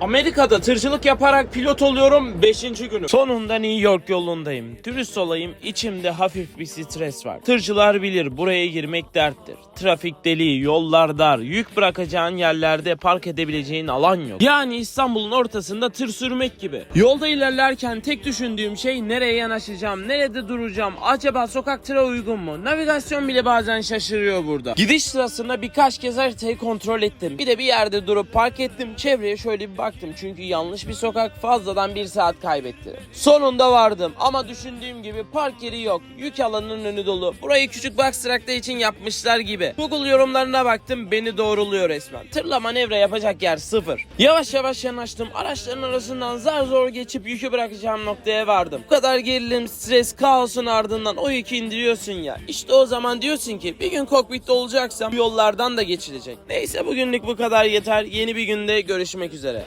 Amerika'da tırcılık yaparak pilot oluyorum 5. günüm. Sonunda New York yolundayım. Dürüst olayım içimde hafif bir stres var. Tırcılar bilir buraya girmek derttir. Trafik deli, yollar dar, yük bırakacağın yerlerde park edebileceğin alan yok. Yani İstanbul'un ortasında tır sürmek gibi. Yolda ilerlerken tek düşündüğüm şey nereye yanaşacağım, nerede duracağım, acaba sokak tıra uygun mu? Navigasyon bile bazen şaşırıyor burada. Gidiş sırasında birkaç kez haritayı kontrol ettim. Bir de bir yerde durup park ettim. Çevreye şöyle bir baktım. Çünkü yanlış bir sokak fazladan bir saat kaybetti. Sonunda vardım ama düşündüğüm gibi park yeri yok. Yük alanının önü dolu. Burayı küçük box track'ta için yapmışlar gibi. Google yorumlarına baktım beni doğruluyor resmen. Tırla manevra yapacak yer sıfır. Yavaş yavaş yanaştım. Araçların arasından zar zor geçip yükü bırakacağım noktaya vardım. Bu kadar gerilim, stres, kaosun ardından o yükü indiriyorsun ya. İşte o zaman diyorsun ki bir gün kokpitte olacaksam yollardan da geçilecek. Neyse bugünlük bu kadar yeter. Yeni bir günde görüşmek üzere.